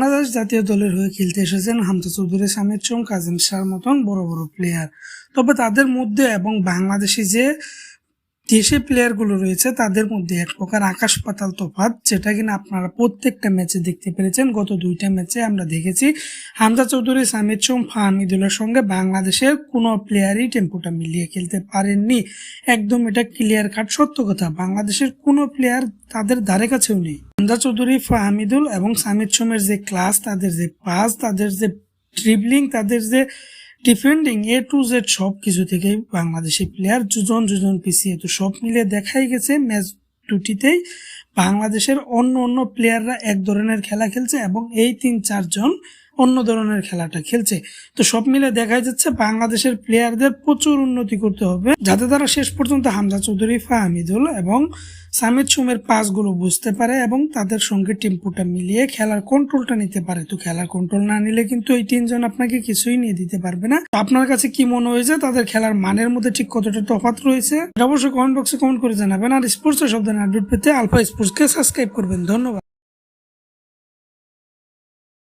বাংলাদেশ জাতীয় দলের হয়ে খেলতে এসেছেন হামতা চৌধুরী সামির চৌং কাজিম শাহর মতন বড় বড় প্লেয়ার তবে তাদের মধ্যে এবং বাংলাদেশি যে দেশি প্লেয়ারগুলো রয়েছে, তাদের মধ্যে এক প্রকার আকাশ পাতাল তফাৎ, যেটা কিনা আপনারা প্রত্যেকটা ম্যাচে দেখতে পেরেছেন। গত দুইটা ম্যাচে আমরা দেখেছি। হামজা চৌধুরী সামির চোম ফাহমিদুলের সঙ্গে বাংলাদেশের কোনো প্লেয়ারই টেম্পোটা মিলিয়ে খেলতে পারেননি। একদম এটা ক্লিয়ার কাট সত্য কথা। বাংলাদেশের কোনো প্লেয়ার তাদের ধারে কাছেও নেই। হামজা চৌধুরী ফাহমিদুল এবং সামির চোমের যে ক্লাস তাদের যে পাস তাদের যে ড্রিবলিং তাদের যে ডিফেন্ডিং এ টু জেড সব কিছু থেকে বাংলাদেশি প্লেয়ার দুজন দুজন পিছিয়ে তো সব মিলে দেখাই গেছে ম্যাচ দুটিতেই বাংলাদেশের অন্য অন্য প্লেয়াররা এক ধরনের খেলা খেলছে এবং এই তিন চারজন অন্য ধরনের খেলাটা খেলছে। তো সব মিলে দেখা যাচ্ছে বাংলাদেশের প্লেয়ারদের প্রচুর উন্নতি করতে হবে, যাতে তারা শেষ পর্যন্ত হামজা চৌধুরী ফাহমিদুল এবং সামিদ সুমের পাসগুলো বুঝতে পারে এবং তাদের সঙ্গে টেম্পোটা মিলিয়ে খেলার কন্ট্রোলটা নিতে পারে। তো খেলার কন্ট্রোল না নিলে কিন্তু এই তিনজন আপনাকে কিছুই নিয়ে দিতে পারবে না। আপনার কাছে কি মনে হয়েছে তাদের খেলার মানের মধ্যে ঠিক কতটা তফাৎ রয়েছে? অবশ্যই কমেন্ট বক্সে কমেন্ট করে জানাবেন। আর স্পোর্টস শব্দ আপডেট পেতে আলফা স্পোর্টসকে সাবস্ক্রাইব করবেন। ধন্যবাদ।